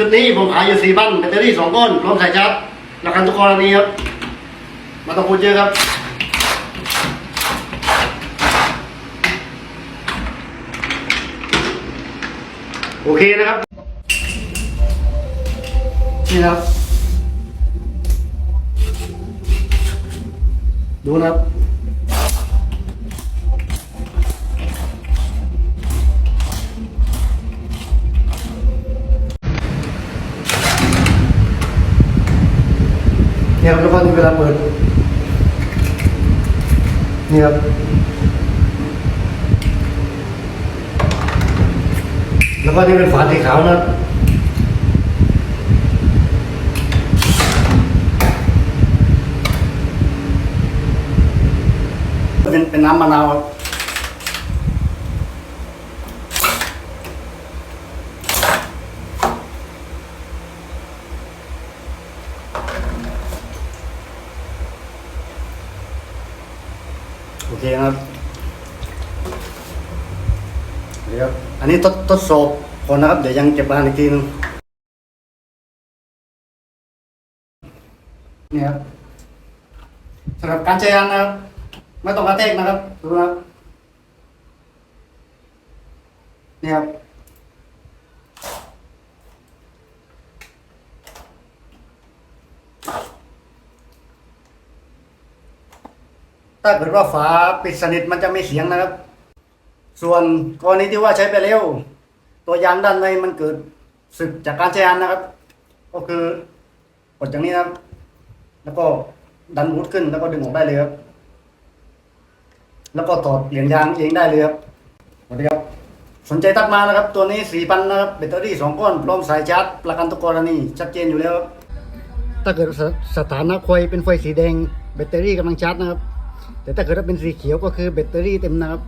ชุดนี้ผมขายอยู่สี่พันแบตเตอรี่สองก้อนพร้อมสายชาร์จราคาทุกกรณีครับมาต้องพูดเยอะครับโอเคนะครับ นี่นะครับ ดูนะครับ เนี่ยครับทุกคนเวลาเปิด นี่ครับแล้วก็นี่เป็นฝาสีขาวนะครับเป็นเป็นน้ำมะนาวครับ โอเคครับเดี๋ยวอันนี้ทดทดสอบก่อนนะครับ เดี๋ยวยังเก็บงานอีกทีหนึงนี่ครับสำหรับการใช้งานนะครับไม่ต้องกระแทกนะครับดูนะครับนี่ครับ ถ้าเกิดว่าฝาปิดสนิทมันจะไม่เสียงนะครับ ส่วนกรณีที่ว่าใช้ไปแล้ว ตัวยางด้านในมันเกิดสึกจากการใช้งานนะครับ ก็คือกดอย่างนี้นะครับ แล้วก็ดันบูทขึ้นแล้วก็ดึงออกได้เลยครับ แล้วก็ถอดเปลี่ยนยางเองได้เลยครับสวัสดีครับ สนใจทักมานะครับ ตัวนี้สี่พันนะครับแบตเตอรี่สองก้อนพร้อมสายชาร์จประกันทุกกรณีชัดเจนอยู่แล้วครับถ้าเกิดสสถานะไฟเป็นไฟสีแดง แบตเตอรี่กำลังชาร์จนะครับ แต่ถ้าเกิดว่าเป็นสีเขียวก็คือแบตเตอรี่เต็มนะครับ